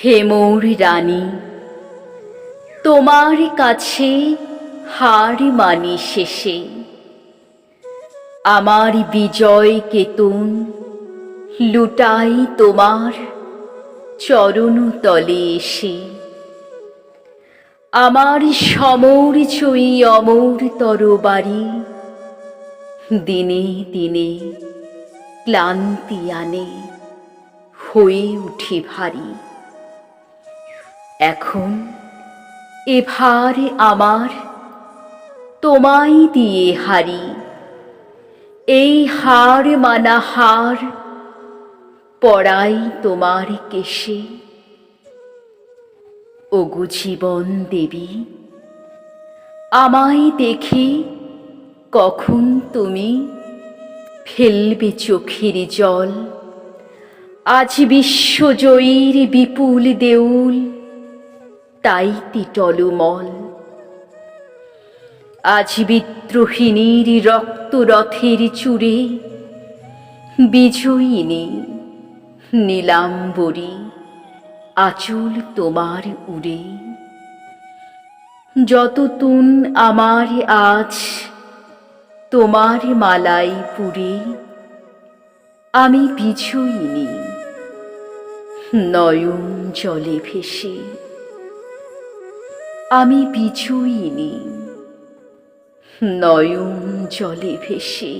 হে মোর রানী, তোমার কাছে হার মানি শেষে। আমার বিজয় কেতুন লুটাই তোমার চরণ তলে এসে। আমার সমর চই অমর তরবারি দিনে দিনে ক্লান্তি আনে হয়ে উঠে ভারী। এখন এভার আমার তোমায় দিয়ে হারি। এই হার মানা হার পড়াই তোমার কেশে। ওগো জীবন দেবী, আমায় দেখে কখন তুমি ফেলবে চোখের জল? আজ বিশ্বজয়ীর বিপুল দেউল তাইতি টলমল আজ বিদ্রোহিণীর রক্তরথের চূড়ে বিজয়িনী নীলাম্বরী আচল তোমার উড়ে। যত তুন আমার আজ তোমার মালাই পুরে আমি বিজয়িনী নয়ন জলে ভেসে আমি পিছুইনি নয়ন জলে ভেসে